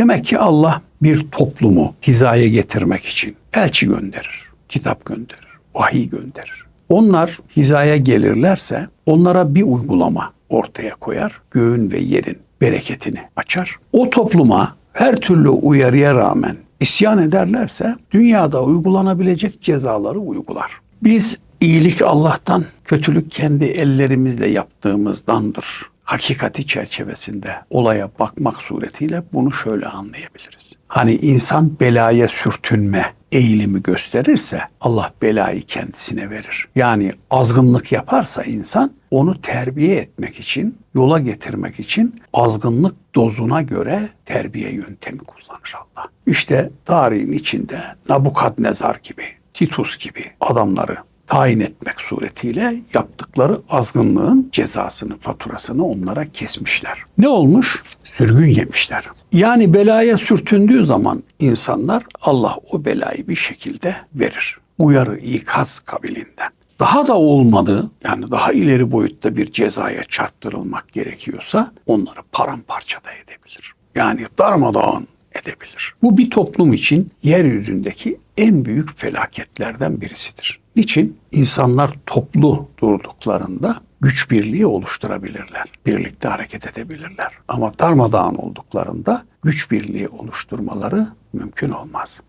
Demek ki Allah bir toplumu hizaya getirmek için elçi gönderir, kitap gönderir, vahiy gönderir. Onlar hizaya gelirlerse onlara bir uygulama ortaya koyar. Göğün ve yerin bereketini açar. O topluma her türlü uyarıya rağmen isyan ederlerse dünyada uygulanabilecek cezaları uygular. Biz iyilik Allah'tan, kötülük kendi ellerimizle yaptığımızdandır. Hakikati çerçevesinde olaya bakmak suretiyle bunu şöyle anlayabiliriz. Hani insan belaya sürtünme eğilimi gösterirse Allah belayı kendisine verir. Yani azgınlık yaparsa insan onu terbiye etmek için, yola getirmek için azgınlık dozuna göre terbiye yöntemi kullanır Allah. İşte tarihin içinde Nabukadnezar gibi, Titus gibi adamları tayin etmek suretiyle yaptıkları azgınlığın cezasını, faturasını onlara kesmişler. Ne olmuş? Sürgün yemişler. Yani belaya sürtündüğü zaman insanlar Allah o belayı bir şekilde verir. Uyarı, ikaz kabilinden. Daha da olmadı yani daha ileri boyutta bir cezaya çarptırılmak gerekiyorsa onları paramparça da edebilir. Yani darmadağın edebilir. Bu bir toplum için yeryüzündeki en büyük felaketlerden birisidir. Niçin? İnsanlar toplu durduklarında güç birliği oluşturabilirler. Birlikte hareket edebilirler. Ama darmadağın olduklarında güç birliği oluşturmaları mümkün olmaz.